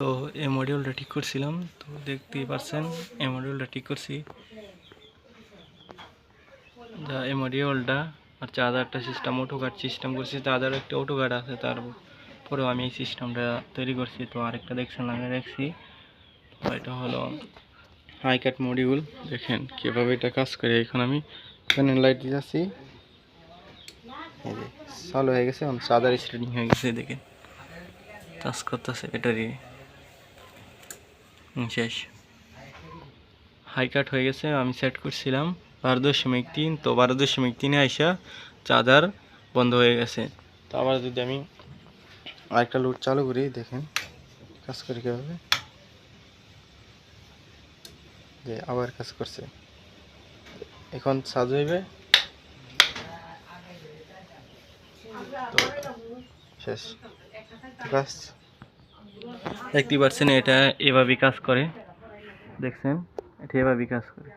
তো এই মডিউলটা ঠিক করছিলাম, তো দেখতেই পাচ্ছেন এই মডিউলটা ঠিক করছি। যা এই মডিউলটা আর চার্জারটা সিস্টেম অটো কাট সিস্টেম করছি চার্জার একটা অটো কাট আছে তারপরেও আমি এই সিস্টেমটা তৈরি করছি। তো আরেকটা দেখছেন লাগিয়ে রাখছি। তো এটা হলো হাই কাট মডিউল দেখেন কীভাবে এটা কাজ করে, এখন আমি প্যানেল লাইট দিয়ে এই যে চালু হয়ে গেছে, এখন চার্জার স্টার্টিং হয়ে গেছে, দেখেন। কাজ করতেছে ব্যাটারি শেষ। হাই কাট হয়ে গেছে, আমি সেট করছিলাম। বারো দশমিক তিন, তো বারো দশমিক তিনে আইসা চার্জার বন্ধ হয়ে গেছে। তো আবার যদি আমি আরেকটা লোড চালু করি, দেখেন কাজ করে কীভাবে। যে আবার কাজ করছে। এখন চার্জ হইবে। তো শেষ। দেখতে পাচ্ছেন এটা এভাবে কাজ করে। দেখছেন এটা এভাবে কাজ করে।